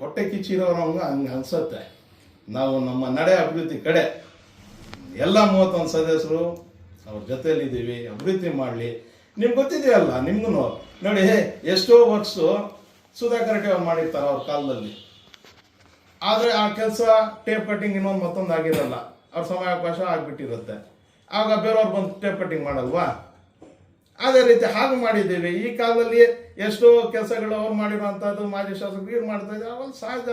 ಹೊಟ್ಟೆ ಕಿಚ್ಚಿರೋರವಂಗ ಹಂಗೆ ಅನ್ಸುತ್ತೆ. ನಾವು ನಮ್ಮ ನಡೆ ಅಭಿವೃದ್ಧಿ ಕಡೆ ಎಲ್ಲ ಮೂವತ್ತೊಂದು ಸದಸ್ಯರು ಅವ್ರ ಜೊತೆಯಲ್ಲಿದ್ದೀವಿ, ಅಭಿವೃದ್ಧಿ ಮಾಡಲಿ. ನಿಮ್ಗೆ ಗೊತ್ತಿದೆಯಲ್ಲ ನಿಮ್ಗೂ ನೋಡಿ ಎಷ್ಟೋ ವರ್ಕ್ಸು ಸುಧಾಕರ್ ಅವ್ರು ಮಾಡಿರ್ತಾರೆ ಅವ್ರ ಕಾಲದಲ್ಲಿ. ಆದರೆ ಆ ಕೆಲಸ ಟೇಪ್ ಕಟ್ಟಿಂಗ್ ಇನ್ನೊಂದು ಮತ್ತೊಂದು ಆಗಿರಲ್ಲ. ಅವ್ರ ಸಮಯಾವಕಾಶ ಆಗಿಬಿಟ್ಟಿರುತ್ತೆ. ಆಗ ಬೇರೆಯವ್ರು ಬಂದು ಟೇಪ್ ಕಟ್ಟಿಂಗ್ ಮಾಡಲ್ವಾ? ಅದೇ ರೀತಿ ಹಾಗೂ ಮಾಡಿದ್ದೇವೆ. ಈ ಕಾಲದಲ್ಲಿ ಎಷ್ಟೋ ಕೆಲಸಗಳು ಅವ್ರು ಮಾಡಿರುವಂಥದ್ದು ಮಾಜಿ ಶಾಸಕರು ಇವ್ರು ಮಾಡ್ತಾ ಇದ್ದಾರೆ. ಅವಾಗ ಸಹಜ.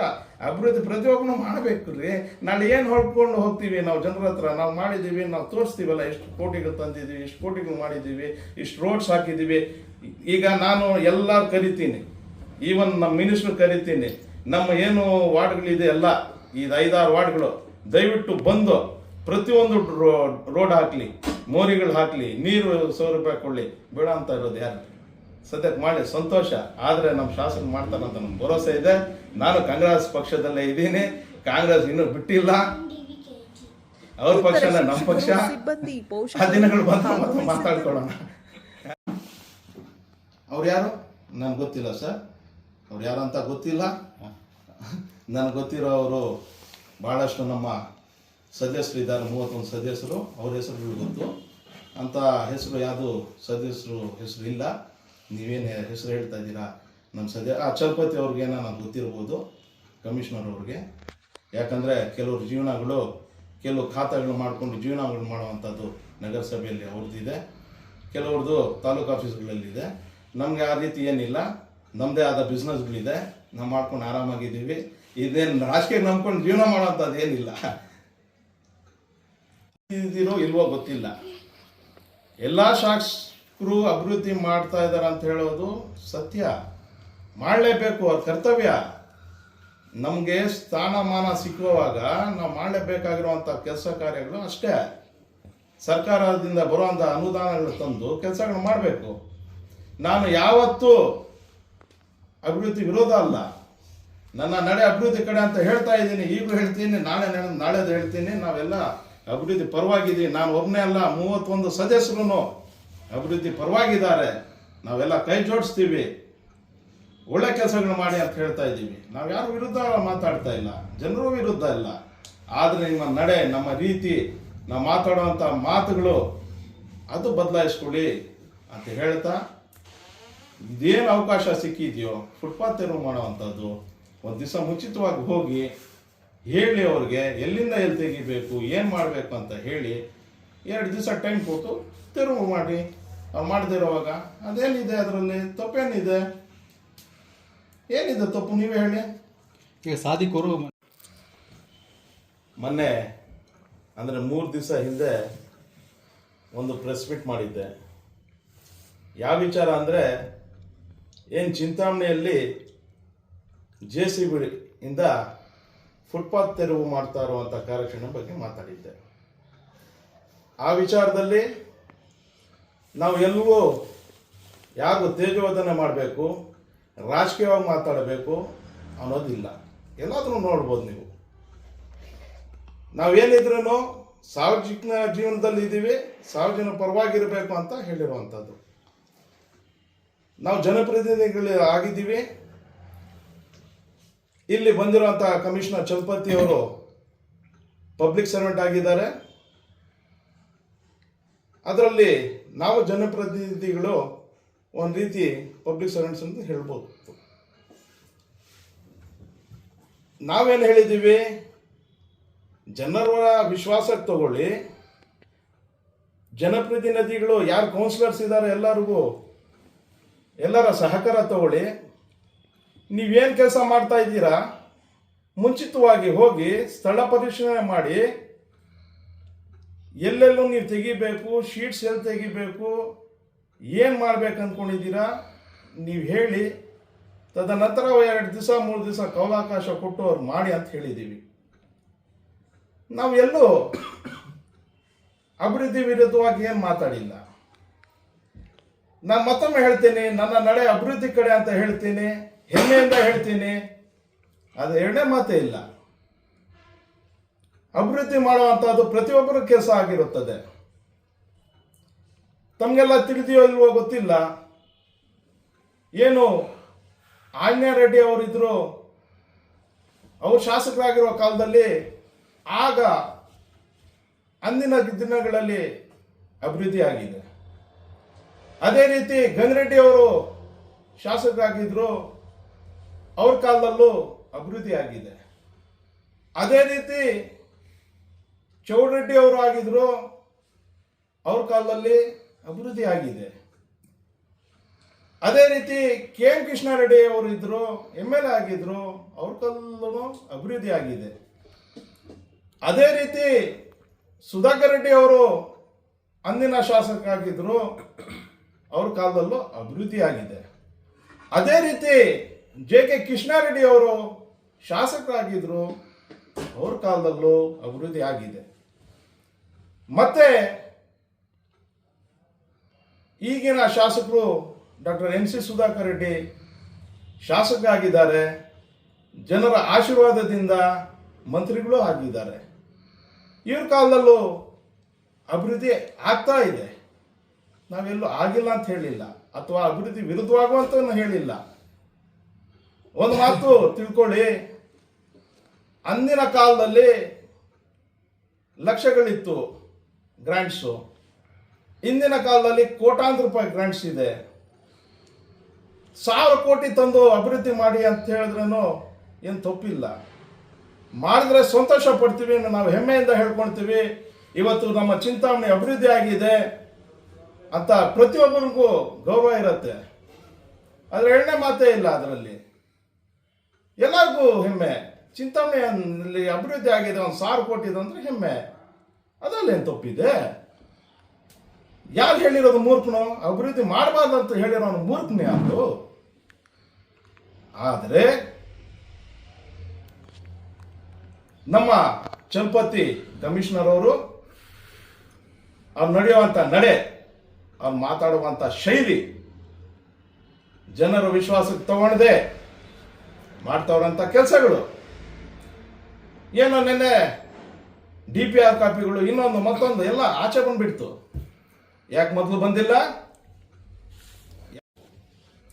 ಅಭಿವೃದ್ಧಿ ಪ್ರತಿಯೊಬ್ಬನು ಮಾಡಬೇಕು ರೀ. ನಾಳೆ ಏನು ಹೊಡ್ಕೊಂಡು ಹೋಗ್ತೀವಿ? ನಾವು ಜನರ ಹತ್ರ ನಾವು ಮಾಡಿದ್ದೀವಿ, ನಾವು ತೋರಿಸ್ತೀವಲ್ಲ ಎಷ್ಟು ಕೋಟಿಗಳು ತಂದಿದ್ದೀವಿ ಇಷ್ಟು ಕೋಟಿಗಳು ಮಾಡಿದ್ದೀವಿ, ಇಷ್ಟು ರೋಡ್ಸ್ ಹಾಕಿದ್ದೀವಿ. ಈಗ ನಾನು ಎಲ್ಲ ಕರಿತೀನಿ. ಈವನ್ ನಮ್ಮ ಮಿನಿಸ್ಟ್ರು ಕರಿತೀನಿ. ನಮ್ಮ ಏನು ವಾರ್ಡ್ಗಳಿದೆ ಎಲ್ಲ ಇದು ಐದಾರು ವಾರ್ಡ್ಗಳು, ದಯವಿಟ್ಟು ಬಂದು ಪ್ರತಿಯೊಂದು ರೋಡ್ ಹಾಕ್ಲಿ. ಮೋರಿಗಳು ಹಾಕ್ಲಿ ನೀರು ಸಾವಿರ ರೂಪಾಯಿ ಕೊಡಲಿ ಬೇಡ ಅಂತ ಇರೋದು ಯಾರು? ಸದ್ಯಕ್ಕೆ ಮಾಡಿ ಸಂತೋಷ. ಆದರೆ ನಮ್ಮ ಶಾಸಕ ಮಾಡ್ತಾರಂತ ನಮ್ಗೆ ಭರೋಸೆ ಇದೆ. ನಾನು ಕಾಂಗ್ರೆಸ್ ಪಕ್ಷದಲ್ಲೇ ಇದ್ದೀನಿ. ಕಾಂಗ್ರೆಸ್ ಇನ್ನೂ ಬಿಟ್ಟಿಲ್ಲ. ಅವ್ರ ಪಕ್ಷನ ನಮ್ಮ ಪಕ್ಷ. ಆ ದಿನಗಳು ಬಂದು ಮತ್ತೆ ಮಾತಾಡ್ಕೊಳ್ಳೋಣ. ಅವ್ರು ಯಾರು? ನನಗೆ ಗೊತ್ತಿಲ್ಲ ಸರ್. ಅವ್ರು ಯಾರು ಅಂತ ಗೊತ್ತಿಲ್ಲ. ನನಗೆ ಗೊತ್ತಿರೋ ಅವರು ಭಾಳಷ್ಟು ನಮ್ಮ ಸದಸ್ಯರು ಇದ್ದಾರೆ, ಮೂವತ್ತೊಂದು ಸದಸ್ಯರು, ಅವ್ರ ಹೆಸರುಗಳು ಗೊತ್ತು. ಅಂತ ಹೆಸರು ಯಾವುದು ಸದಸ್ಯರು ಹೆಸರು ಇಲ್ಲ. ನೀವೇನು ಹೆಸರು ಹೇಳ್ತಾ ಇದ್ದೀರಾ? ನಮ್ಮ ಸದ್ಯ ಆ, ಚಲಪತಿ ಅವ್ರಿಗೇನೋ ನಾನು ಗೊತ್ತಿರ್ಬೋದು, ಕಮಿಷನರ್ ಅವ್ರಿಗೆ. ಯಾಕಂದರೆ ಕೆಲವ್ರ ಜೀವನಗಳು, ಕೆಲವು ಖಾತೆಗಳು ಮಾಡಿಕೊಂಡು ಜೀವನಗಳು ಮಾಡುವಂಥದ್ದು ನಗರಸಭೆಯಲ್ಲಿ ಅವ್ರದ್ದಿದೆ ಕೆಲವ್ರದ್ದು ತಾಲೂಕು ಆಫೀಸ್ಗಳಲ್ಲಿದೆ ನಮಗೆ ಆ ರೀತಿ ಏನಿಲ್ಲ. ನಮ್ಮದೇ ಆದ ಬಿಸ್ನೆಸ್ಗಳಿದೆ ನಾವು ಮಾಡ್ಕೊಂಡು ಆರಾಮಾಗಿದ್ದೀವಿ. ಇದೇನು ರಾಜಕೀಯ ನಂಬ್ಕೊಂಡು ಜೀವನ ಮಾಡೋಂಥದ್ದು ಏನಿಲ್ಲ. ಇದಿರೋ ಇಲ್ವೋ ಗೊತ್ತಿಲ್ಲ. ಎಲ್ಲ ಶಾಸಕರು ಅಭಿವೃದ್ಧಿ ಮಾಡ್ತಾ ಇದ್ದಾರೆ ಅಂತ ಹೇಳೋದು ಸತ್ಯ. ಮಾಡಲೇಬೇಕು ಅವ್ರ ಕರ್ತವ್ಯ. ನಮಗೆ ಸ್ಥಾನಮಾನ ಸಿಕ್ಕುವಾಗ ನಾವು ಮಾಡಲೇಬೇಕಾಗಿರುವಂಥ ಕೆಲಸ ಕಾರ್ಯಗಳು ಅಷ್ಟೇ. ಸರ್ಕಾರದಿಂದ ಬರುವಂಥ ಅನುದಾನಗಳು ತಂದು ಕೆಲಸಗಳು ಮಾಡಬೇಕು. ನಾನು ಯಾವತ್ತೂ ಅಭಿವೃದ್ಧಿ ವಿರೋಧ ಅಲ್ಲ. ನನ್ನ ನಡೆ ಅಭಿವೃದ್ಧಿ ಕಡೆ ಅಂತ ಹೇಳ್ತಾ ಇದ್ದೀನಿ, ಈಗಲೂ ಹೇಳ್ತೀನಿ, ನಾಳೆ ನಾಳೆದು ಹೇಳ್ತೀನಿ, ನಾವೆಲ್ಲ ಅಭಿವೃದ್ಧಿ ಪರವಾಗಿದೆ ನಾನು ಒಬ್ಬನೇ ಅಲ್ಲ, ಮೂವತ್ತೊಂದು ಸದಸ್ಯರು ಅಭಿವೃದ್ಧಿ ಪರವಾಗಿದ್ದಾರೆ. ನಾವೆಲ್ಲ ಕೈ ಜೋಡಿಸ್ತೀವಿ. ಒಳ್ಳೆ ಕೆಲಸಗಳು ಮಾಡಿ ಅಂತ ಹೇಳ್ತಾ ಇದ್ದೀವಿ. ನಾವು ಯಾರು ವಿರುದ್ಧ ಮಾತಾಡ್ತಾ ಇಲ್ಲ. ಜನರು ವಿರುದ್ಧ ಇಲ್ಲ. ಆದರೆ ನಿಮ್ಮ ನಡೆ, ನಮ್ಮ ರೀತಿ, ನಾವು ಮಾತಾಡುವಂಥ ಮಾತುಗಳು ಅದು ಬದಲಾಯಿಸ್ಕೊಳ್ಳಿ ಅಂತ ಹೇಳ್ತಾ, ಇದೇನು ಅವಕಾಶ ಸಿಕ್ಕಿದೆಯೋ, ಫುಟ್ಪಾತ್ ತೆರವು ಮಾಡುವಂಥದ್ದು ಒಂದು ದಿವಸ ಮುಂಚಿತವಾಗಿ ಹೋಗಿ ಹೇಳಿ ಅವ್ರಿಗೆ ಎಲ್ಲಿಂದ ಎಲ್ಲಿ ತೆಗಿಬೇಕು ಏನು ಮಾಡಬೇಕು ಅಂತ ಹೇಳಿ ಎರಡು ದಿವಸ ಟೈಮ್ ಕೊಟ್ಟು ತಿರುವು ಮಾಡಿ. ಅವ್ರು ಮಾಡ್ದಿರೋವಾಗ ಅದೇನಿದೆ ಅದರಲ್ಲಿ? ತಪ್ಪೇನಿದೆ? ಏನಿದೆ ತಪ್ಪು ನೀವೇ ಹೇಳಿ. ಈಗ ಸಾಧಿಕರು ಮೊನ್ನೆ ಅಂದರೆ ಮೂರು ದಿವಸ ಹಿಂದೆ ಒಂದು ಪ್ರೆಸ್ ಮೀಟ್ ಮಾಡಿದ್ದೆ. ಯಾವ ವಿಚಾರ ಅಂದರೆ ಏನು ಚಿಂತಾಮಣಿಯಲ್ಲಿ ಜೆ ಸಿ ಬಿ ಇಂದ ಫುಟ್ಪಾತ್ ತೆರವು ಮಾಡ್ತಾ ಇರುವಂಥ ಕಾರ್ಯಾಚರಣೆ ಬಗ್ಗೆ ಮಾತಾಡಿದ್ದೆ. ಆ ವಿಚಾರದಲ್ಲಿ ನಾವು ಎಲ್ಲವೂ ಯಾರು ತೇಜೋವಧನೆ ಮಾಡಬೇಕು, ರಾಜಕೀಯವಾಗಿ ಮಾತಾಡಬೇಕು ಅನ್ನೋದಿಲ್ಲ. ಎಲ್ಲಾದರೂ ನೋಡ್ಬೋದು ನೀವು. ನಾವೇನಿದ್ರೂ ಸಾರ್ವಜನಿಕ ಜೀವನದಲ್ಲಿ ಇದ್ದೀವಿ, ಸಾರ್ವಜನಿಕ ಪರವಾಗಿರಬೇಕು ಅಂತ ಹೇಳಿರುವಂಥದ್ದು ನಾವು ಜನಪ್ರತಿನಿಧಿಗಳು ಆಗಿದ್ದೀವಿ. ಇಲ್ಲಿ ಬಂದಿರುವಂತಹ ಕಮಿಷನರ್ ಚಲಪತಿ ಅವರು ಪಬ್ಲಿಕ್ ಸರ್ವೆಂಟ್ ಆಗಿದ್ದಾರೆ. ಅದರಲ್ಲಿ ನಾವು ಜನಪ್ರತಿನಿಧಿಗಳು ಒಂದು ರೀತಿ ಪಬ್ಲಿಕ್ ಸರ್ವೆಂಟ್ಸ್ ಅಂತ ಹೇಳ್ಬೋದು. ನಾವೇನು ಹೇಳಿದ್ದೀವಿ? ಜನರ ವಿಶ್ವಾಸಕ್ಕೆ ತಗೊಳ್ಳಿ. ಜನಪ್ರತಿನಿಧಿಗಳು ಯಾರು ಕೌನ್ಸಿಲರ್ಸ್ ಇದ್ದಾರೆ ಎಲ್ಲರಿಗೂ ಎಲ್ಲರ ಸಹಕಾರ ತಗೊಳ್ಳಿ. ನೀವೇನು ಕೆಲಸ ಮಾಡ್ತಾ ಇದ್ದೀರಾ? ಮುಂಚಿತವಾಗಿ ಹೋಗಿ ಸ್ಥಳ ಪರಿಶೀಲನೆ ಮಾಡಿ ಎಲ್ಲೆಲ್ಲೂ ನೀವು ತೆಗಿಬೇಕು, ಶೀಟ್ಸ್ ಎಲ್ಲಿ ತೆಗಿಬೇಕು, ಏನು ಮಾಡ್ಬೇಕು ಅಂದ್ಕೊಂಡಿದ್ದೀರಾ ನೀವು ಹೇಳಿ. ತದನಂತರ ಎರಡು ದಿವಸ, ಮೂರು ದಿವಸ ಕೌಲಾವಕಾಶ ಕೊಟ್ಟು ಅವ್ರು ಮಾಡಿ ಅಂತ ಹೇಳಿದ್ದೀವಿ. ನಾವು ಎಲ್ಲೂ ಅಭಿವೃದ್ಧಿ ವಿರುದ್ಧವಾಗಿ ಏನು ಮಾತಾಡಿಲ್ಲ. ನಾನು ಮತ್ತೊಮ್ಮೆ ಹೇಳ್ತೀನಿ, ನನ್ನ ನಡೆ ಅಭಿವೃದ್ಧಿ ಕಡೆ ಅಂತ ಹೇಳ್ತೀನಿ. ಹೆಮ್ಮೆಯಿಂದ ಹೇಳ್ತೀನಿ. ಅದು ಎರಡನೇ ಮಾತೇ ಇಲ್ಲ. ಅಭಿವೃದ್ಧಿ ಮಾಡುವಂಥದ್ದು ಪ್ರತಿಯೊಬ್ಬರ ಕೆಲಸ ಆಗಿರುತ್ತದೆ. ತಮಗೆಲ್ಲ ತಿಳಿದೆಯೋ ಇಲ್ವೋ ಗೊತ್ತಿಲ್ಲ. ಏನು ಆಜ್ಞಾ ರೆಡ್ಡಿ ಅವರಿದ್ರು, ಅವರು ಶಾಸಕರಾಗಿರುವ ಕಾಲದಲ್ಲಿ ಆಗ ಅಂದಿನ ದಿನಗಳಲ್ಲಿ ಅಭಿವೃದ್ಧಿ ಆಗಿದೆ. ಅದೇ ರೀತಿ ಗಂಗರೆಡ್ಡಿ ಅವರು ಶಾಸಕರಾಗಿದ್ರು ಅವ್ರ ಕಾಲದಲ್ಲೂ ಅಭಿವೃದ್ಧಿ ಆಗಿದೆ. ಅದೇ ರೀತಿ ಚೌಡರೆಡ್ಡಿ ಅವರು ಆಗಿದ್ರು ಅವ್ರ ಕಾಲದಲ್ಲಿ ಅಭಿವೃದ್ಧಿ ಆಗಿದೆ. ಅದೇ ರೀತಿ ಕೆ ಎಂ ಕೃಷ್ಣಾರೆಡ್ಡಿ ಅವರು ಇದ್ರು ಎಂ ಎಲ್ ಎ ಆಗಿದ್ರು, ಅವ್ರ ಕಾಲದಲ್ಲೂ ಅಭಿವೃದ್ಧಿ ಆಗಿದೆ. ಅದೇ ರೀತಿ ಸುಧಾಕರ್ ರೆಡ್ಡಿ ಅವರು ಅಂದಿನ ಶಾಸಕರಾಗಿದ್ರು, ಅವ್ರ ಕಾಲದಲ್ಲೂ ಅಭಿವೃದ್ಧಿ ಆಗಿದೆ. ಅದೇ ರೀತಿ ಜೆ ಕೆ ಕೃಷ್ಣಾರೆಡ್ಡಿ ಅವರು ಶಾಸಕರಾಗಿದ್ರು, ಅವ್ರ ಕಾಲದಲ್ಲೂ ಅಭಿವೃದ್ಧಿ ಆಗಿದೆ. ಮತ್ತೆ ಈಗಿನ ಶಾಸಕರು doctor N C Sudhakar Reddy ಶಾಸಕ ಆಗಿದ್ದಾರೆ ಜನರ ಆಶೀರ್ವಾದದಿಂದ ಮಂತ್ರಿಗಳು ಆಗಿದ್ದಾರೆ. ಇವ್ರ ಕಾಲದಲ್ಲೂ ಅಭಿವೃದ್ಧಿ ಆಗ್ತಾ ಇದೆ. ನಾವೆಲ್ಲೂ ಆಗಿಲ್ಲ ಅಂತ ಹೇಳಿಲ್ಲ. ಅಥವಾ ಅಭಿವೃದ್ಧಿ ವಿರುದ್ಧವಾಗುವಂತ ಹೇಳಿಲ್ಲ. ಒಂದು ಮಾತು ತಿಳ್ಕೊಳ್ಳಿ. ಅಂದಿನ ಕಾಲದಲ್ಲಿ ಲಕ್ಷಗಳಿತ್ತು ಗ್ರಾಂಟ್ಸು ಇಂದಿನ ಕಾಲದಲ್ಲಿ ಕೋಟಾಂತರ ರೂಪಾಯಿ ಗ್ರಾಂಟ್ಸ್ ಇದೆ. ಸಾವಿರ ಕೋಟಿ ತಂದು ಅಭಿವೃದ್ಧಿ ಮಾಡಿ ಅಂತ ಹೇಳಿದ್ರೂ ಏನು ತಪ್ಪಿಲ್ಲ. ಮಾಡಿದ್ರೆ ಸಂತೋಷ ಪಡ್ತೀವಿ ನಾವು ಹೆಮ್ಮೆಯಿಂದ ಹೇಳ್ಕೊಳ್ತೀವಿ. ಇವತ್ತು ನಮ್ಮ ಚಿಂತಾಮಣಿ ಅಭಿವೃದ್ಧಿ ಆಗಿದೆ ಅಂತ ಪ್ರತಿಯೊಬ್ಬರಿಗೂ ಗೌರವ ಇರುತ್ತೆ. ಆದರೆ ಎರಡನೇ ಮಾತೇ ಇಲ್ಲ ಅದರಲ್ಲಿ. ಎಲ್ಲರಿಗೂ ಹೆಮ್ಮೆ. ಚಿಂತಾಮಣಿಯಲ್ಲಿ ಅಭಿವೃದ್ಧಿ ಆಗಿದೆ, ಒಂದು ಸಾವಿರ ಕೋಟಿ ಅಂದ್ರೆ ಹೆಮ್ಮೆ. ಅದರಲ್ಲೇನು ತಪ್ಪಿದೆ? ಯಾರು ಹೇಳಿರೋದು ಮೂರ್ಖನು? ಅಭಿವೃದ್ಧಿ ಮಾಡಬಾರ್ದು ಅಂತ ಹೇಳಿರೋ ಮೂರ್ಖನೇ ಅದು ಆದರೆ, ನಮ್ಮ ಚಂಪತಿ ಕಮಿಷನರ್ ಅವರು, ಅವ್ರು ನಡೆಯುವಂಥ ನಡೆ, ಅವ್ರು ಮಾತಾಡುವಂಥ ಶೈಲಿ ಜನರ ವಿಶ್ವಾಸಕ್ಕೆ ತಗೊಂಡದೆ. ಮಾಡ್ತಾವ್ರಂಥ ಕೆಲಸಗಳು. ಏನೋ ನಿನ್ನೆ ಡಿ ಪಿ ಆರ್ ಕಾಪಿಗಳು ಇನ್ನೊಂದು ಮತ್ತೊಂದು ಎಲ್ಲ ಆಚೆ ಬಂದ್ಬಿಡ್ತು. ಯಾಕೆ ಮೊದಲು ಬಂದಿಲ್ಲ?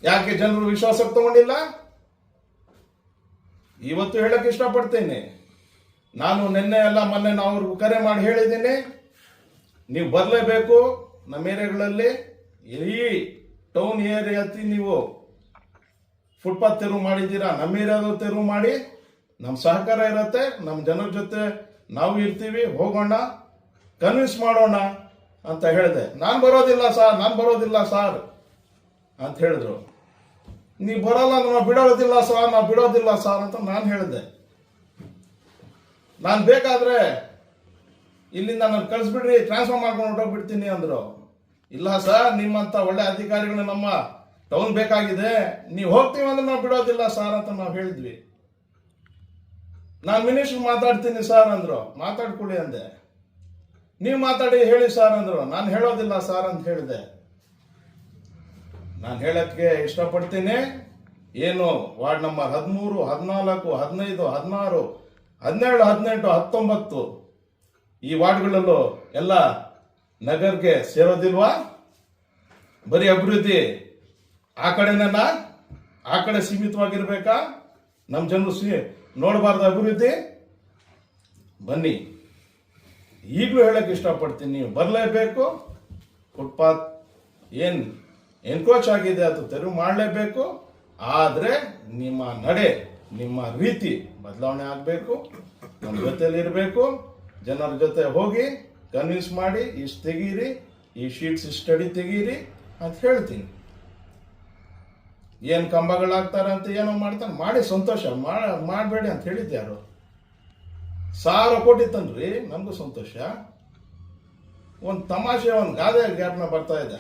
ಯಾಕೆ ಜನರು ವಿಶ್ವಾಸಕ್ಕೆ ತಗೊಂಡಿಲ್ಲ? ಇವತ್ತು ಹೇಳಕ್ ಇಷ್ಟಪಡ್ತೇನೆ. ನಾನು ನಿನ್ನೆ ಎಲ್ಲ ಮೊನ್ನೆ ನಾವು ಅವ್ರಿಗೂ ಕರೆ ಮಾಡಿ ಹೇಳಿದ್ದೀನಿ. ನೀವು ಬರಲೇಬೇಕು ನಮ್ಮ ಏರಿಯಾಗಳಲ್ಲಿ. ಈ ಟೌನ್ ಏರಿಯಾತಿ ನೀವು. ಫುಟ್ಪಾತ್ ತೆರವು ಮಾಡಿದ್ದೀರಾ? ನಮ್ಮ ಏರಿಯಾದ ತೆರವು ಮಾಡಿ. ನಮ್ಮ ಸಹಕಾರ ಇರುತ್ತೆ. ನಮ್ಮ ಜನರ ಜೊತೆ ನಾವು ಇರ್ತೀವಿ. ಹೋಗೋಣ. ಕನ್ವಿನ್ಸ್ ಮಾಡೋಣ ಅಂತ ಹೇಳಿದೆ. ನಾನು ಬರೋದಿಲ್ಲ ಸಾರ್. ನಾನು ಬರೋದಿಲ್ಲ ಸಾರ್ ಅಂತ ಹೇಳಿದ್ರು. ನೀವು ಬರೋಲ್ಲ ನಾವು ಬಿಡೋದಿಲ್ಲ ಸಾರ್. ನಾವು ಬಿಡೋದಿಲ್ಲ ಸಾರ್ ಅಂತ ನಾನು ಹೇಳಿದೆ. ನಾನು ಬೇಕಾದ್ರೆ ಇಲ್ಲಿಂದ ನಾನು ಕಳಿಸ್ಬಿಡ್ರಿ. ಟ್ರಾನ್ಸ್ಫರ್ ಮಾಡ್ಕೊಂಡು ಹೊರಟೋಗ್ಬಿಡ್ತೀನಿ ಅಂದರು. ಇಲ್ಲ ಸರ್ ನಿಮ್ಮಂಥ ಒಳ್ಳೆ ಅಧಿಕಾರಿಗಳು ನಮ್ಮ ಟೌನ್ ಬೇಕಾಗಿದೆ ನೀವು ಹೋಗ್ತೀವಿ ಅಂದ್ರೆ ನಾವು ಬಿಡೋದಿಲ್ಲ ಸಾರ್ ಅಂತ ನಾವು ಹೇಳಿದ್ವಿ. ನಾನು ಮಿನಿಸ್ಟರ್ ಮಾತಾಡ್ತೀನಿ ಸಾರ್ ಅಂದ್ರು. ಮಾತಾಡ್ಕೊಡಿ ಅಂದೆ. ನೀವು ಮಾತಾಡಿ ಹೇಳಿ ಸಾರ್ ಅಂದ್ರು. ನಾನು ಹೇಳೋದಿಲ್ಲ ಸಾರ್ ಅಂತ ಹೇಳಿದೆ. ನಾನು ಹೇಳಕ್ಕೆ ಇಷ್ಟಪಡ್ತೀನಿ. ಏನು, ವಾರ್ಡ್ ನಂಬರ್ ಹದಿಮೂರು, ಹದಿನಾಲ್ಕು, ಹದಿನೈದು, ಹದಿನಾರು ಹದಿನೇಳು ಹದಿನೆಂಟು, ಹತ್ತೊಂಬತ್ತು. ಈ ವಾರ್ಡ್ಗಳಲ್ಲೂ ಎಲ್ಲ ನಗರ್ಗೆ ಸೇರೋದಿಲ್ವಾ? ಬರೀ ಅಭಿವೃದ್ಧಿ. ಆ ಕಡೆನೆಲ್ಲ ಆ ಕಡೆ ಸೀಮಿತವಾಗಿರ್ಬೇಕಾ? ನಮ್ಮ ಜನರು ಸಿ, ನೋಡಬಾರ್ದು ಅಭಿವೃದ್ಧಿ. ಬನ್ನಿ. ಈಗಲೂ ಹೇಳಕ್ಕೆ ಇಷ್ಟಪಡ್ತೀನಿ, ನೀವು ಬರಲೇಬೇಕು. ಫುಟ್ಪಾತ್ ಏನು ಎನ್ಕೋಚ್ ಆಗಿದೆ ಅದು ತೆರವು ಮಾಡಲೇಬೇಕು. ಆದರೆ ನಿಮ್ಮ ನಡೆ, ನಿಮ್ಮ ರೀತಿ ಬದಲಾವಣೆ ಆಗಬೇಕು. ನಮ್ಮ ಜೊತೆಯಲ್ಲಿ ಇರಬೇಕು. ಜನರ ಜೊತೆ ಹೋಗಿ ಕನ್ವಿನ್ಸ್ ಮಾಡಿ, ಇಷ್ಟು ತೆಗೀರಿ, ಈ ಶೀಟ್ಸ್ ಸ್ಟಡಿ ತೆಗೀರಿ ಅಂತ ಹೇಳ್ತೀನಿ. ಏನು ಕಂಬಗಳಾಗ್ತಾರೆ ಅಂತ ಏನೋ ಮಾಡ್ತಾರೆ ಮಾಡಿ ಸಂತೋಷ ಮಾಡಬೇಡಿ ಅಂತ ಹೇಳಿದ್ದೆ ಯಾರು? ಸಾವಿರ ಕೋಟಿ ತಂದ್ರಿ, ನಮಗೂ ಸಂತೋಷ. ಒಂದು ತಮಾಷೆ, ಒಂದು ಗಾದೆ ಗ್ಯಾಪ್ನ ಬರ್ತಾ ಇದೆ.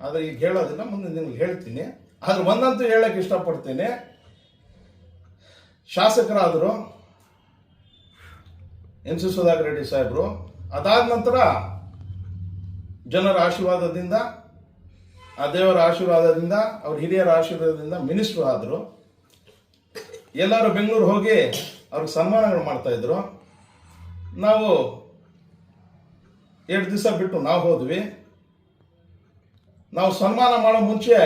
ಆದರೆ ಈಗ ಹೇಳೋದಿಲ್ಲ ಮುಂದೆ ನಿಮ್ಗೆ ಹೇಳ್ತೀನಿ. ಆದ್ರೆ ಒಂದಂತೂ ಹೇಳಕ್ಕೆ ಇಷ್ಟಪಡ್ತೀನಿ. ಶಾಸಕರಾದರು, ಎನ್ ಸಿ ಸುಧಾಕರ್ ರೆಡ್ಡಿ ಸಾಹೇಬರು, ಅದಾದ ನಂತರ ಜನರ ಆಶೀರ್ವಾದದಿಂದ ಆ ದೇವರ ಆಶೀರ್ವಾದದಿಂದ, ಅವ್ರ ಹಿರಿಯರ ಆಶೀರ್ವಾದದಿಂದ ಮಿನಿಸ್ಟ್ರು ಆದರು. ಎಲ್ಲರೂ ಬೆಂಗಳೂರು ಹೋಗಿ ಅವ್ರಿಗೆ ಸನ್ಮಾನಗಳು ಮಾಡ್ತಾ ಇದ್ರು. ನಾವು ಎರಡು ದಿವಸ ಬಿಟ್ಟು ನಾವು ಹೋದ್ವಿ. ನಾವು ಸನ್ಮಾನ ಮಾಡೋ ಮುಂಚೆ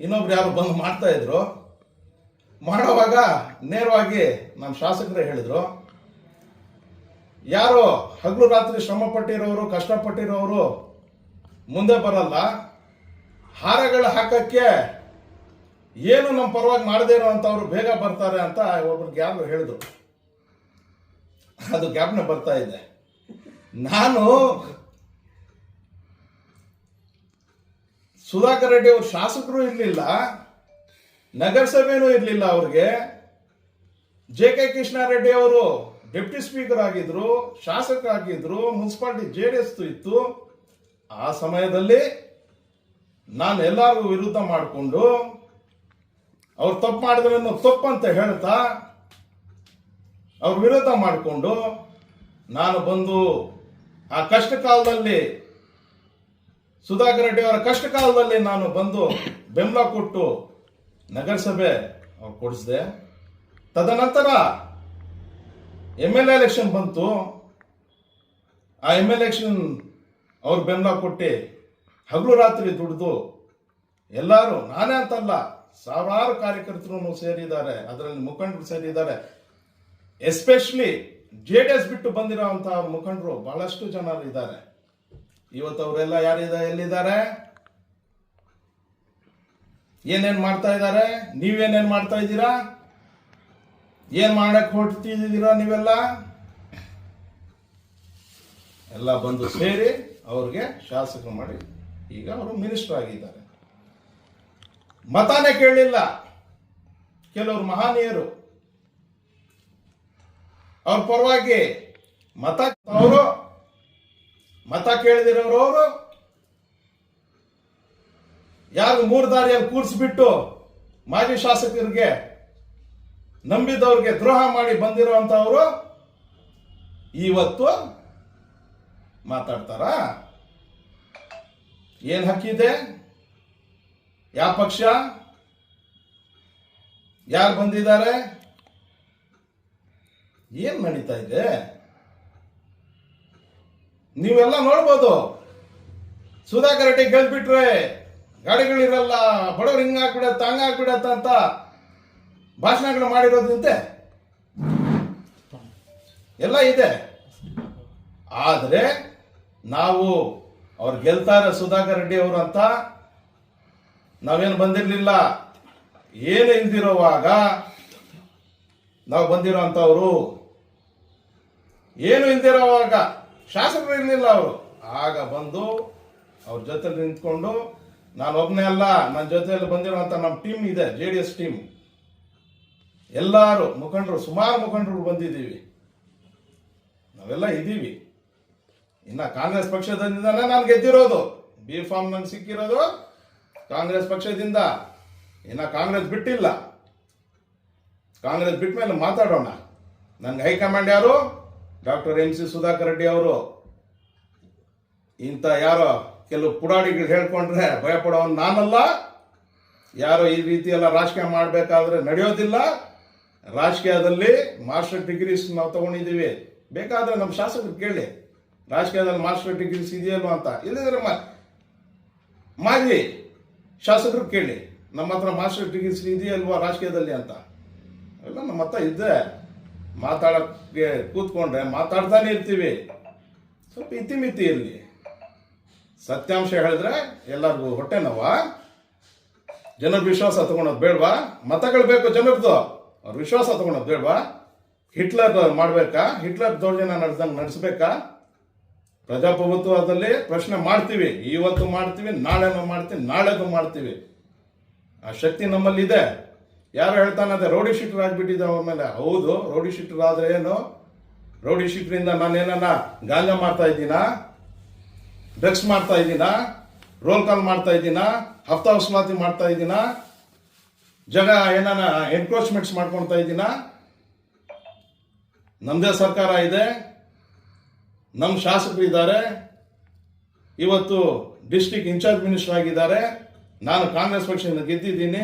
ಇನ್ನೊಬ್ರು ಯಾರು ಬಂದು ಮಾಡ್ತಾ ಇದ್ರು. ಮಾಡೋವಾಗ ನೇರವಾಗಿ ನಮ್ಮ ಶಾಸಕರೇ ಹೇಳಿದ್ರು. ಯಾರು ಹಗಲು ರಾತ್ರಿ ಶ್ರಮ ಪಟ್ಟಿರೋರು ಕಷ್ಟಪಟ್ಟಿರೋರು ಮುಂದೆ ಬರಲ್ಲ. ಹಾರಗಳು ಹಾಕಕ್ಕೆ ಏನು ನಮ್ಮ ಪರವಾಗಿ ಮಾಡದೇ ಅವರು ಬೇಗ ಬರ್ತಾರೆ ಅಂತ ಒಬ್ರು ಗ್ಯಾಬ್ ಹೇಳಿದ್ರು. ಅದು ಗ್ಯಾಬ್ನ ಬರ್ತಾ ಇದೆ. ನಾನು ಸುಧಾಕರ್ ರೆಡ್ಡಿ ಅವ್ರ ಶಾಸಕರು ಇರಲಿಲ್ಲ, ನಗರಸಭೆನೂ ಇರಲಿಲ್ಲ ಅವ್ರಿಗೆ. ಜೆ ಕೆ ಕೃಷ್ಣಾರೆಡ್ಡಿ ಅವರು ಡೆಪ್ಟಿ ಸ್ಪೀಕರ್ ಆಗಿದ್ರು ಶಾಸಕರಾಗಿದ್ರು ಮುನ್ಸಿಪಾಲಿಟಿ ಜೆ ಡಿ ಎಸ್ ಇತ್ತು. ಆ ಸಮಯದಲ್ಲಿ ನಾನು ಎಲ್ಲರಿಗೂ ವಿರುದ್ಧ ಮಾಡಿಕೊಂಡು ಅವ್ರು ತಪ್ಪು ಮಾಡಿದ್ರೆ ತಪ್ಪು ಅಂತ ಹೇಳ್ತಾ ಅವ್ರ ವಿರೋಧ ಮಾಡಿಕೊಂಡು ನಾನು ಬಂದು ಆ ಕಷ್ಟ ಕಾಲದಲ್ಲಿ ಸುಧಾಕರ್ ರೆಡ್ಡಿ ಅವರ ಕಷ್ಟ ಕಾಲದಲ್ಲಿ ನಾನು ಬಂದು ಬೆಂಬಲ ಕೊಟ್ಟು ನಗರಸಭೆ ಅವ್ರು ಕೊಡಿಸಿದೆ. ತದನಂತರ ಎಂ ಎಲ್ ಎಲೆಕ್ಷನ್ ಬಂತು. ಆ ಎಂ ಎಲ್ ಎಲೆಕ್ಷನ್ ಅವ್ರು ಬೆಂಬಲ ಕೊಟ್ಟು ಹಗಲು ರಾತ್ರಿ ದುಡಿದು ಎಲ್ಲರೂ, ನಾನೇ ಅಂತಲ್ಲ, ಸಾವಿರಾರು ಕಾರ್ಯಕರ್ತರು ಸೇರಿದ್ದಾರೆ, ಅದರಲ್ಲಿ ಮುಖಂಡರು ಸೇರಿದ್ದಾರೆ. ಎಸ್ಪೆಷಲಿ ಜೆ ಡಿ ಎಸ್ ಬಿಟ್ಟು ಬಂದಿರೋಂತಹ ಮುಖಂಡರು ಬಹಳಷ್ಟು ಜನ ಇದ್ದಾರೆ. ಇವತ್ತು ಅವರೆಲ್ಲ ಯಾರಿದ, ಎಲ್ಲಿದ್ದಾರೆ? ಏನೇನ್ ಮಾಡ್ತಾ ಇದ್ದಾರೆ? ನೀವೇನೇನ್ ಮಾಡ್ತಾ ಇದ್ದೀರಾ? ಏನ್ ಮಾಡಕ್ ಹೊರಟಿದ್ದೀರಾ ನೀವೆಲ್ಲ? ಎಲ್ಲ ಬಂದು ಸೇರಿ ಅವ್ರಿಗೆ ಶಾಸಕರು ಮಾಡಿ, ಈಗ ಅವರು ಮಿನಿಸ್ಟರ್ ಆಗಿದ್ದಾರೆ. ಮತಾನೇ ಕೇಳಲಿಲ್ಲ. ಕೆಲವರು ಮಹಾನೀಯರು. ಅವ್ರ ಪರವಾಗಿ ಮತ ಅವರು, ಮತ ಕೇಳದಿರೋರು ಅವರು. ಯಾರು ಮೂರು ದಾರಿಯಲ್ಲಿ ಕೂರಿಸ್ಬಿಟ್ಟು ಮಾಜಿ ಶಾಸಕರಿಗೆ ನಂಬಿದವ್ರಿಗೆ ದ್ರೋಹ ಮಾಡಿ ಬಂದಿರುವಂತವರು ಇವತ್ತು ಮಾತಾಡ್ತಾರ? ಏನ್ ಹಕ್ಕಿದೆ ಯಾವ ಪಕ್ಷ? ಯಾರು ಬಂದಿದ್ದಾರೆ? ಏನ್ ನಡೀತಾ ಇದೆ? ನೀವೆಲ್ಲ ನೋಡ್ಬೋದು. ಸುಧಾಕರ್ ರೆಡ್ಡಿ ಗೆಲ್ಬಿಟ್ರೆ ಗಾಡಿಗಳಿರಲ್ಲ, ಬಡವ್ರು ಹಿಂಗ್ ಹಾಕ್ಬಿಡತ್ತ ಹಂಗ ಹಾಕ್ಬಿಡತ್ತ ಅಂತ ಭಾಷಣಗಳು ಮಾಡಿರೋದಂತೆ ಎಲ್ಲ ಇದೆ. ಆದ್ರೆ ನಾವು ಅವ್ರು ಗೆಲ್ತಾರೆ ಸುಧಾಕರ್ ರೆಡ್ಡಿ ಅವರು ಅಂತ ನಾವೇನು ಬಂದಿರಲಿಲ್ಲ. ಏನು ಇಲ್ದಿರೋವಾಗ ನಾವು ಬಂದಿರೋ ಅಂತವ್ರು ಏನು ಇಲ್ದಿರೋವಾಗ ಶಾಸಕರು ಇರಲಿಲ್ಲ ಅವರು. ಆಗ ಬಂದು ಅವ್ರ ಜೊತೆ ನಿಂತ್ಕೊಂಡು, ನಾನು ಒಬ್ಬನೇ ಅಲ್ಲ ನನ್ನ ಜೊತೆಯಲ್ಲಿ ಬಂದಿರುವಂಥ ನಮ್ಮ ಟೀಮ್ ಇದೆ ಜೆ ಡಿ ಎಸ್ ಟೀಮ್ ಎಲ್ಲರೂ ಮುಖಂಡರು, ಸುಮಾರು ಮುಖಂಡರು ಬಂದಿದ್ದೀವಿ. ನಾವೆಲ್ಲ ಇದ್ದೀವಿ. ಇನ್ನ ಕಾಂಗ್ರೆಸ್ ಪಕ್ಷದಿಂದನೇ ನಾನು ಗೆದ್ದಿರೋದು. ಬಿ ಫಾರ್ಮ್ ನಂಗೆ ಸಿಕ್ಕಿರೋದು ಕಾಂಗ್ರೆಸ್ ಪಕ್ಷದಿಂದ. ಇನ್ನ ಕಾಂಗ್ರೆಸ್ ಬಿಟ್ಟಿಲ್ಲ. ಕಾಂಗ್ರೆಸ್ ಬಿಟ್ಟ ಮೇಲೆ ಮಾತಾಡೋಣ. ನನ್ಗೆ ಹೈಕಮಾಂಡ್ ಯಾರು? Doctor M C Sudhakar Reddy ಅವರು. ಇಂಥ ಯಾರೋ ಕೆಲವು ಪುಡಾಡಿಗಳು ಹೇಳ್ಕೊಂಡ್ರೆ ಭಯ ಪಡೋನು ನಾನಲ್ಲ. ಯಾರೋ ಈ ರೀತಿ ಎಲ್ಲ ರಾಜಕೀಯ ಮಾಡಬೇಕಾದ್ರೆ ನಡೆಯೋದಿಲ್ಲ. ರಾಜಕೀಯದಲ್ಲಿ ಮಾಸ್ಟರ್ ಡಿಗ್ರೀಸ್ ನಾವು ತಗೊಂಡಿದ್ದೀವಿ. ಬೇಕಾದ್ರೆ ನಮ್ಮ ಶಾಸಕರು ಕೇಳಿ. ರಾಜಕೀಯದಲ್ಲಿ ಮಾಸ್ಟರ್ ಡಿಗ್ರೀಸ್ ಅಲ್ವಾ ಅಂತ? ಇಲ್ಲದಿದ್ರೆ ಮಾಡಿ ಶಾಸಕರು ಕೇಳಿ, ನಮ್ಮ ಹತ್ರ ಮಾಸ್ಟರ್ ಡಿಗ್ರೀಸ್ ಇದೆಯಲ್ವಾ ರಾಜಕೀಯದಲ್ಲಿ ಅಂತ? ಎಲ್ಲ ನಮ್ಮ ಹತ್ರ ಇದ್ದೆ ಮಾತಾಡಕ್ಕೆ ಕೂತ್ಕೊಂಡ್ರೆ ಮಾತಾಡ್ತಾನೆ ಇರ್ತೀವಿ. ಸ್ವಲ್ಪ ಇತಿಮಿತಿ ಇರಲಿ. ಸತ್ಯಾಂಶ ಹೇಳಿದ್ರೆ ಎಲ್ಲರಿಗೂ ಹೊಟ್ಟೆ ನೋವ. ಜನರ ವಿಶ್ವಾಸ ತಗೊಳೋದು ಬೇಡವಾ? ಮತಗಳು ಬೇಕು ಜನರದ್ದು. ಅವ್ರ ವಿಶ್ವಾಸ ತಗೊಳೋದು ಬೇಡವಾ? ಹಿಟ್ಲರ್ ಮಾಡ್ಬೇಕಾ? ಹಿಟ್ಲರ್ ದೌರ್ಜನ್ಯ ನಡೆಸ್ದಂಗೆ ನಡೆಸ್ಬೇಕಾ? ಪ್ರಜಾಪ್ರಭುತ್ವದಲ್ಲಿ ಪ್ರಶ್ನೆ ಮಾಡ್ತೀವಿ. ಇವತ್ತು ಮಾಡ್ತೀವಿ, ನಾಳೆನೂ ಮಾಡ್ತೀವಿ, ನಾಳೆಗೂ ಮಾಡ್ತೀವಿ. ಆ ಶಕ್ತಿ ನಮ್ಮಲ್ಲಿ ಇದೆ ಯಾರು ಹೇಳ್ತಾನೆ ಅದೇ, ರೌಡಿ ಶೀಟರ್ ಆಗ್ಬಿಟ್ಟಿದೆ ಅವ್ರ ಮೇಲೆ. ಹೌದು, ರೌಡಿ ಶೀಟರ್ ಆದ್ರೆ ಏನು? ರೌಡಿ ಶೀಟ್ರಿಂದ ನಾನೇನ ಗಾಂಜಾ ಮಾಡ್ತಾ ಇದ್ದೀನಾ? ಡ್ರಗ್ಸ್ ಮಾಡ್ತಾ ಇದ್ದೀನಾ? ರೋಲ್ ಕಾಲ್ ಮಾಡ್ತಾ ಇದ್ದೀನಾ? ಹಫ್ತಾ ವಸೂಲಾತಿ ಮಾಡ್ತಾ ಇದ್ದೀನಾ? ಜಗ ಏನಾನ ಎನ್ಕ್ರೋಚ್ಮೆಂಟ್ಸ್ ಮಾಡ್ಕೊಳ್ತಾ ಇದ್ದೀನಾ? ನಮ್ಮದೇ ಸರ್ಕಾರ ಇದೆ. ನಮ್ಮ ಶಾಸಕರು ಇದ್ದಾರೆ. ಇವತ್ತು ಡಿಸ್ಟಿಕ್ ಇನ್ಚಾರ್ಜ್ ಮಿನಿಸ್ಟರ್ ಆಗಿದ್ದಾರೆ. ನಾನು ಕಾಂಗ್ರೆಸ್ ಪಕ್ಷದಿಂದ ಗೆದ್ದಿದ್ದೀನಿ.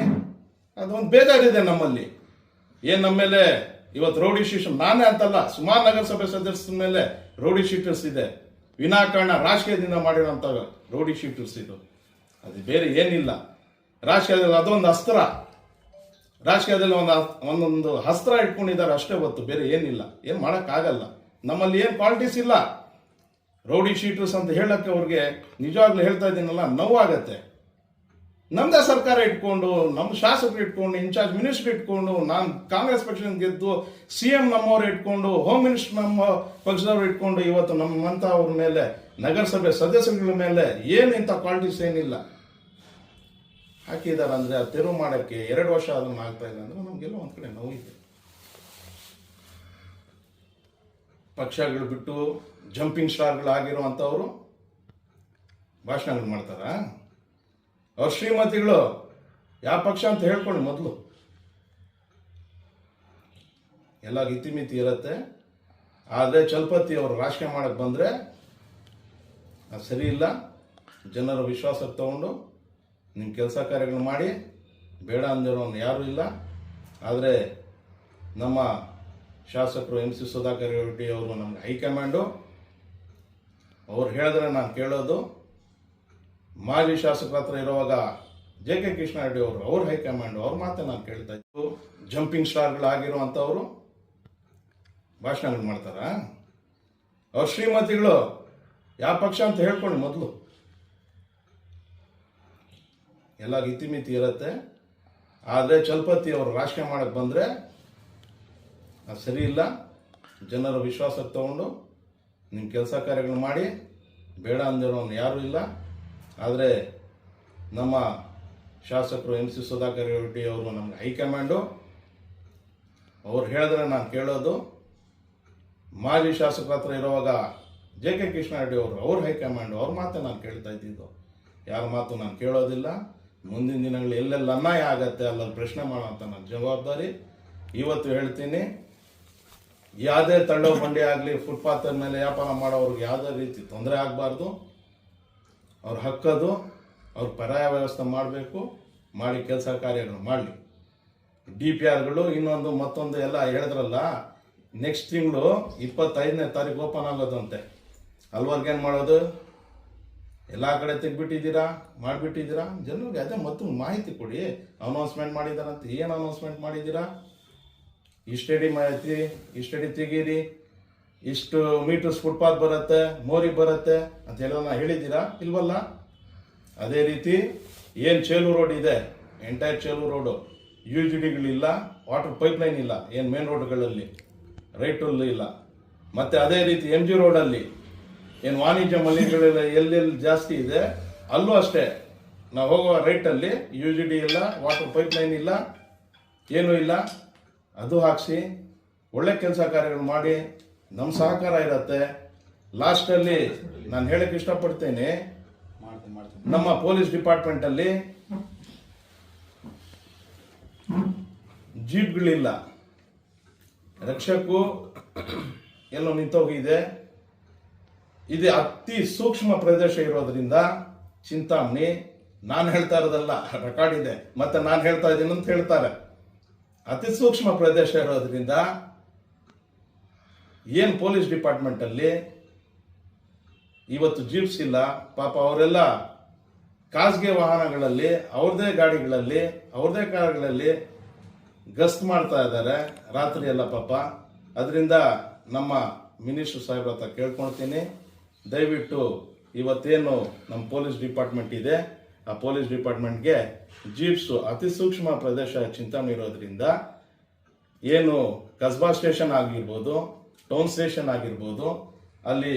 ಅದೊಂದು ಬೇಜಾರಿದೆ ನಮ್ಮಲ್ಲಿ. ಏನು ನಮ್ಮ ಮೇಲೆ ಇವತ್ತು ರೌಡಿ ಶೀಟರ್ ನಾನೇ ಅಂತಲ್ಲ, ಸುಮಾರು ನಗರಸಭೆ ಸದಸ್ಯರ ಮೇಲೆ ರೌಡಿ ಶೀಟರ್ಸ್ ಇದೆ. ವಿನಾಕಾರಣ ರಾಜಕೀಯದಿಂದ ಮಾಡಿರೋಂಥ ರೌಡಿ ಶೀಟರ್ಸ್ ಇದು. ಅದು ಬೇರೆ ಏನಿಲ್ಲ. ರಾಜಕೀಯದಲ್ಲಿ ಅದೊಂದು ಅಸ್ತ್ರ. ರಾಜಕೀಯದಲ್ಲಿ ಒಂದು ಒಂದೊಂದು ಅಸ್ತ್ರ ಇಟ್ಕೊಂಡಿದ್ದಾರೆ ಅಷ್ಟೇ ಹೊತ್ತು, ಬೇರೆ ಏನಿಲ್ಲ. ಏನು ಮಾಡೋಕ್ಕಾಗಲ್ಲ. ನಮ್ಮಲ್ಲಿ ಏನು ಕ್ವಾಲಿಟೀಸ್ ಇಲ್ಲ. ರೌಡಿ ಶೀಟರ್ಸ್ ಅಂತ ಹೇಳಕ್ಕೆ ಅವ್ರಿಗೆ ನಿಜವಾಗ್ಲೂ ಹೇಳ್ತಾ ಇದ್ದೀನಲ್ಲ, ನೋವಾಗತ್ತೆ. ನಮ್ದೇ ಸರ್ಕಾರ ಇಟ್ಕೊಂಡು ನಮ್ಮ ಶಾಸಕರು ಇಟ್ಕೊಂಡು ಇನ್ಚಾರ್ಜ್ ಮಿನಿಸ್ಟರ್ ಇಟ್ಕೊಂಡು, ನಾನು ಕಾಂಗ್ರೆಸ್ ಪಕ್ಷದಿಂದ ಗೆದ್ದು ಸಿ ಎಂ ನಮ್ಮವ್ರು ಇಟ್ಕೊಂಡು ಹೋಮ್ ಮಿನಿಸ್ಟರ್ ನಮ್ಮ ಪಕ್ಷದವ್ರು ಇಟ್ಕೊಂಡು ಇವತ್ತು ನಮ್ಮಂತ ಅವ್ರ ಮೇಲೆ, ನಗರಸಭೆ ಸದಸ್ಯರುಗಳ ಮೇಲೆ ಏನು ಇಂಥ ಕ್ವಾಲಿಟೀಸ್ ಏನಿಲ್ಲ. ಹಾಕಿದ್ದಾರೆ ಅಂದರೆ ಆ ತೆರವು ಮಾಡಕ್ಕೆ ಎರಡು ವರ್ಷ ಅದನ್ನ ಆಗ್ತಾ ಇಲ್ಲ ಅಂದ್ರೆ ನಮಗೆಲ್ಲ ಒಂದು ಕಡೆ ನೋವಿದೆ. ಪಕ್ಷಗಳು ಬಿಟ್ಟು ಜಂಪಿಂಗ್ ಸ್ಟಾರ್ಗಳು ಆಗಿರುವಂಥವ್ರು ಭಾಷಣಗಳು ಮಾಡ್ತಾರ. ಅವ್ರ ಶ್ರೀಮತಿಗಳು ಯಾವ ಪಕ್ಷ ಅಂತ ಹೇಳ್ಕೊಂಡು ಮೊದಲು. ಎಲ್ಲ ಇತಿಮಿತಿ ಇರುತ್ತೆ. ಆದರೆ ಚಲಪತಿ ಅವರು ರಾಜಕೀಯ ಮಾಡಕ್ಕೆ ಬಂದರೆ ಅದು ಸರಿ ಇಲ್ಲ. ಜನರ ವಿಶ್ವಾಸಕ್ಕೆ ತಗೊಂಡು ನಿಮ್ಮ ಕೆಲಸ ಕಾರ್ಯಗಳು ಮಾಡಿ, ಬೇಡ ಅಂದಿರೋನು ಯಾರೂ ಇಲ್ಲ. ಆದರೆ ನಮ್ಮ ಶಾಸಕರು ಎಂ ಸಿ ಸುಧಾಕರ್ ರೆಡ್ಡಿ ಅವರು ನಮ್ಗೆ ಹೈಕಮಾಂಡು, ಅವ್ರು ಹೇಳಿದ್ರೆ ನಾನು ಕೇಳೋದು. ಮಾಜಿ ಶಾಸಕರ ಹತ್ರ ಇರುವಾಗ ಜೆ ಕೆ ಕೃಷ್ಣ ರೆಡ್ಡಿ ಅವರು ಅವ್ರ ಹೈಕಮಾಂಡು, ಅವ್ರ ಮಾತೇ ನಾನು ಕೇಳ್ತಾ ಇದ್ದು. ಜಂಪಿಂಗ್ ಸ್ಟಾರ್ಗಳಾಗಿರುವಂಥವ್ರು ಭಾಷಣಗಳು ಮಾಡ್ತಾರ? ಅವ್ರ ಶ್ರೀಮತಿಗಳು, ಯಾವ ಪಕ್ಷ ಅಂತ ಹೇಳ್ಕೊಂಡು ಮೊದಲು. ಎಲ್ಲ ಇತಿಮಿತಿ ಇರುತ್ತೆ. ಆದರೆ ಚಲಪತಿ ಅವರು ರಾಜಕೀಯ ಮಾಡಕ್ಕೆ ಬಂದರೆ ಅದು ಸರಿ ಇಲ್ಲ. ಜನರ ವಿಶ್ವಾಸಕ್ಕೆ ತಗೊಂಡು ನಿಮ್ಮ ಕೆಲಸ ಕಾರ್ಯಗಳು ಮಾಡಿ. ಬೇಡ ಅಂದಿರೋನು ಯಾರೂ ಇಲ್ಲ. ಆದರೆ ನಮ್ಮ ಶಾಸಕರು ಎಂ ಸಿ ಸುಧಾಕರ್ ರೆಡ್ಡಿ ಅವರು ನಮ್ಗೆ ಹೈಕಮಾಂಡು ಅವ್ರು ಹೇಳಿದ್ರೆ ನಾನು ಕೇಳೋದು. ಮಾಜಿ ಶಾಸಕರ ಹತ್ರ ಇರುವಾಗ ಜೆ ಕೆ ಕೃಷ್ಣ ರೆಡ್ಡಿ ಅವರು ಅವ್ರ ಹೈಕಮಾಂಡ್ ಅವ್ರ ಮಾತೇ ನಾನು ಕೇಳ್ತಾ ಇದ್ದಿದ್ದು. ಯಾರ ಮಾತು ನಾನು ಕೇಳೋದಿಲ್ಲ. ಮುಂದಿನ ದಿನಗಳು ಎಲ್ಲೆಲ್ಲ ಅನ್ಯಾಯ ಆಗತ್ತೆ, ಅಲ್ಲಲ್ಲಿ ಪ್ರಶ್ನೆ ಮಾಡೋಂಥ ನನ್ನ ಜವಾಬ್ದಾರಿ. ಇವತ್ತು ಹೇಳ್ತೀನಿ ಯಾವುದೇ ತಳ್ಳೋ ಬಂಡಿ ಆಗಲಿ ಫುಟ್ಪಾತ್ ಮೇಲೆ ವ್ಯಾಪಾರ ಮಾಡೋರಿಗೆ ಯಾವುದೇ ರೀತಿ ತೊಂದರೆ ಆಗಬಾರ್ದು. ಅವ್ರ ಹಕ್ಕದು, ಅವ್ರ ಪರ್ಯಾಯ ವ್ಯವಸ್ಥೆ ಮಾಡಬೇಕು, ಮಾಡಿ ಕೆಲಸ ಕಾರ್ಯಗಳು ಮಾಡಲಿ. ಡಿ ಪಿ ಆರ್ಗಳು ಇನ್ನೊಂದು ಮತ್ತೊಂದು ಎಲ್ಲ ಹೇಳಿದ್ರಲ್ಲ ನೆಕ್ಸ್ಟ್ ತಿಂಗಳು ಇಪ್ಪತ್ತೈದನೇ ತಾರೀಕು ಓಪನ್ ಆಗೋದಂತೆ. ಅಲ್ವರ್ಗೆ ಏನು ಮಾಡೋದು? ಎಲ್ಲ ಕಡೆ ತೆಗ್ಬಿಟ್ಟಿದ್ದೀರಾ ಮಾಡಿಬಿಟ್ಟಿದ್ದೀರಾ? ಜನರಿಗೆ ಅದೇ ಮತ್ತೊಂದು ಮಾಹಿತಿ ಕೊಡಿ. ಅನೌನ್ಸ್ಮೆಂಟ್ ಮಾಡಿದಾರಂತೆ. ಏನು ಅನೌನ್ಸ್ಮೆಂಟ್ ಮಾಡಿದ್ದೀರಾ? ಇಷ್ಟಡಿ ಮಾಡ್ತೀವಿ ಇಷ್ಟಡಿ ತೆಗೀರಿ, ಇಷ್ಟು ಮೀಟರ್ಸ್ ಫುಟ್ಪಾತ್ ಬರುತ್ತೆ, ಮೋರಿ ಬರುತ್ತೆ ಅಂತ ನಾ ಹೇಳಿದ್ದೀರಾ? ಇಲ್ವಲ್ಲ? ಅದೇ ರೀತಿ ಏನು ಚೇಲು ರೋಡ್ ಇದೆ ಎಂಟೈರ್ ಚೇಲು ರೋಡು ಯು ಜಿ ಡಿಗಳಿಲ್ಲ ವಾಟರ್ ಪೈಪ್ಲೈನ್ ಇಲ್ಲ, ಏನು ಮೇನ್ ರೋಡ್ಗಳಲ್ಲಿ ರೈಟಲ್ಲಿ ಇಲ್ಲ. ಮತ್ತು ಅದೇ ರೀತಿ ಎಂ ಜಿ ರೋಡಲ್ಲಿ ಏನು ವಾಣಿಜ್ಯ ಮಳಿಗೆಗಳೆಲ್ಲ ಎಲ್ಲೆಲ್ಲಿ ಜಾಸ್ತಿ ಇದೆ, ಅಲ್ಲೂ ಅಷ್ಟೇ, ನಾವು ಹೋಗುವ ರೈಟಲ್ಲಿ ಯು ಜಿ ಡಿ ಇಲ್ಲ ವಾಟರ್ ಪೈಪ್ಲೈನ್ ಇಲ್ಲ, ಏನೂ ಇಲ್ಲ. ಅದು ಹಾಕ್ಸಿ ಒಳ್ಳೆ ಕೆಲಸ ಕಾರ್ಯಗಳು ಮಾಡಿ ನಮ್ಮ ಸಹಕಾರ ಇರತ್ತೆ. ಲಾಸ್ಟಲ್ಲಿ ನಾನು ಹೇಳಕ್ಕೆ ಇಷ್ಟಪಡ್ತೇನೆ, ನಮ್ಮ ಪೊಲೀಸ್ ಡಿಪಾರ್ಟ್ಮೆಂಟಲ್ಲಿ ಜೀಪ್ಗಳಿಲ್ಲ. ರಕ್ಷಕು ಎಲ್ಲೋ ನಿಂತೋಗಿದೆ. ಇದು ಅತಿ ಸೂಕ್ಷ್ಮ ಪ್ರದೇಶ ಇರೋದ್ರಿಂದ ಚಿಂತಾಮಣಿ, ನಾನು ಹೇಳ್ತಾ ಇರೋದಲ್ಲ ರೆಕಾರ್ಡ್ ಇದೆ. ಮತ್ತೆ ನಾನು ಹೇಳ್ತಾ ಇದ್ದೀನಿ ಅಂತ ಹೇಳ್ತಾರೆ. ಅತಿ ಸೂಕ್ಷ್ಮ ಪ್ರದೇಶ ಇರೋದ್ರಿಂದ ಏನು ಪೊಲೀಸ್ ಡಿಪಾರ್ಟ್ಮೆಂಟಲ್ಲಿ ಇವತ್ತು ಜೀಪ್ಸ್ ಇಲ್ಲ, ಪಾಪ ಅವರೆಲ್ಲ ಖಾಸಗಿ ವಾಹನಗಳಲ್ಲಿ, ಅವ್ರದೇ ಗಾಡಿಗಳಲ್ಲಿ, ಅವ್ರದೇ ಕಾರ್ಗಳಲ್ಲಿ ಗಸ್ತ್ ಮಾಡ್ತಾ ಇದ್ದಾರೆ. ರಾತ್ರಿ ಎಲ್ಲ ಪಾಪ. ಅದರಿಂದ ನಮ್ಮ ಮಿನಿಸ್ಟರ್ ಸಾಹೇಬ್ರ ಹತ್ರ ಕೇಳ್ಕೊಳ್ತೀನಿ. ದಯವಿಟ್ಟು ಇವತ್ತೇನು ನಮ್ಮ ಪೊಲೀಸ್ ಡಿಪಾರ್ಟ್ಮೆಂಟ್ ಇದೆ ಆ ಪೊಲೀಸ್ ಡಿಪಾರ್ಟ್ಮೆಂಟ್ಗೆ ಜೀಪ್ಸು ಅತಿ ಸೂಕ್ಷ್ಮ ಪ್ರದೇಶ ಚಿಂತನೆ ಇರೋದ್ರಿಂದ ಏನು ಕಸ್ಬಾ ಸ್ಟೇಷನ್ ಆಗಿರ್ಬೋದು, ಟೌನ್ ಸ್ಟೇಷನ್ ಆಗಿರ್ಬೋದು, ಅಲ್ಲಿ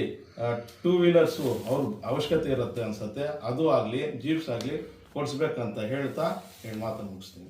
ಟೂ ವೀಲರ್ಸು ಅವ್ರ ಅವಶ್ಯಕತೆ ಇರುತ್ತೆ ಅನ್ಸುತ್ತೆ. ಅದು ಆಗಲಿ, ಜೀಪ್ಸ್ ಆಗಲಿ ಕೊಡಿಸ್ಬೇಕಂತ ಹೇಳ್ತಾ ಹೇಳಿ ಮಾತನ್ನು ಮುಗಿಸ್ತೀನಿ.